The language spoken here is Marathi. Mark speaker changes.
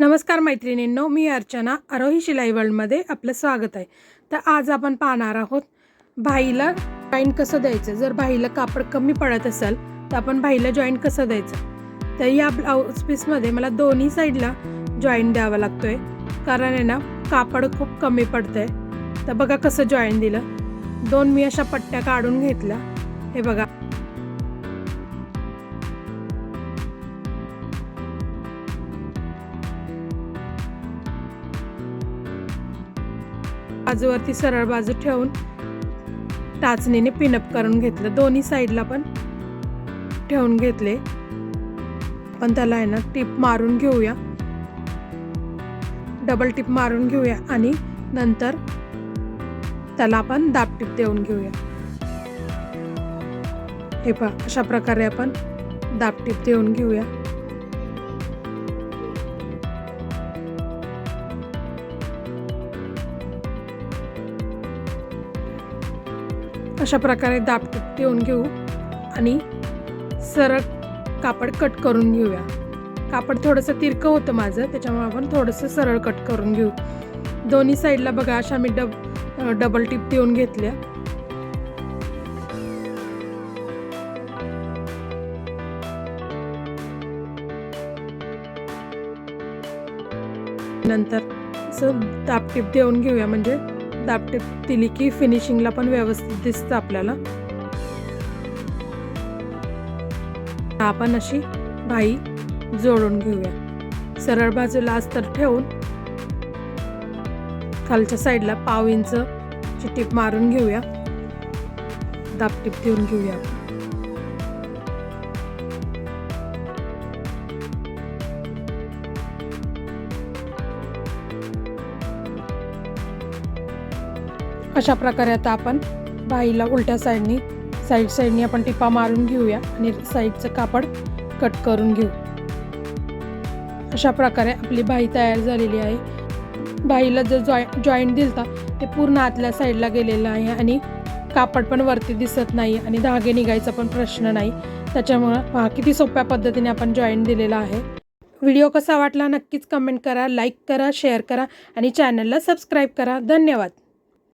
Speaker 1: नमस्कार मैत्रिणींनो मी अर्चना आरोही शिलाई वर्ल्डमध्ये आपलं स्वागत आहे. तर आज आपण पाहणार आहोत भाईला जॉईंट कसं द्यायचं? जर भाईला कापड कमी पडत असेल तर आपण भाईला जॉईंट कसं द्यायचं? तर या ब्लाऊज पीसमध्ये मला दोन्ही साईडला जॉईंट द्यावा लागतोय. कारण आहे ना कापड खूप कमी पडतंय. तर बघा कसं जॉईंट दिलं. दोन मी अशा पट्ट्या काढून घेतल्या. हे बघा. बाजूवरती सरळ बाजू ठेवून टाचणीने पिनअप करून घेतलं. दोन्ही साईडला पण ठेवून घेतले. पण त्याला आहे ना टिप मारून घेऊया. डबल टिप मारून घेऊया आणि नंतर त्याला आपण दाब टिप देऊन घेऊया. हे पहा अशा प्रकारे आपण दाब टिप देऊन घेऊया. अशा प्रकारे दाबटीप ठेवून घेऊ आणि सरळ कापड कट करून घेऊया. कापड थोडंसं तिरकं होतं माझं त्याच्यामुळे आपण थोडंसं सरळ कट करून घेऊ. दोन्ही साईडला बघा अशा मी डब डबल टिप देऊन घेतल्या. नंतर असं दाबटीप देऊन घेऊया म्हणजे दाबटीप दिली की फिनिशिंगला पण व्यवस्थित दिसतं आपल्याला. आपण अशी भाई जोडून घेऊया. सरळ बाजूला अस्तर ठेवून खालच्या साईडला पाव इंच ची टीप मारून घेऊया. दाबटीप देऊन घेऊया अशा प्रकारे आता आपण बाईला उलट्या साईडनी साईड साईडनी आपण टिपा मारून घेऊया आणि साईडचं कापड कट करून घेऊ. अशा प्रकारे आपली बाई तयार झालेली आहे. बाईला जो जॉ जॉईंट दिलता ते पूर्ण आतल्या साईडला गेलेलं आहे आणि कापड पण वरती दिसत नाही आणि धागे निघायचा पण प्रश्न नाही. त्याच्यामुळं हा किती सोप्या पद्धतीने आपण जॉईंट दिलेला आहे. व्हिडिओ कसा वाटला नक्कीच कमेंट करा लाईक करा शेअर करा आणि चॅनलला सबस्क्राईब करा. धन्यवाद.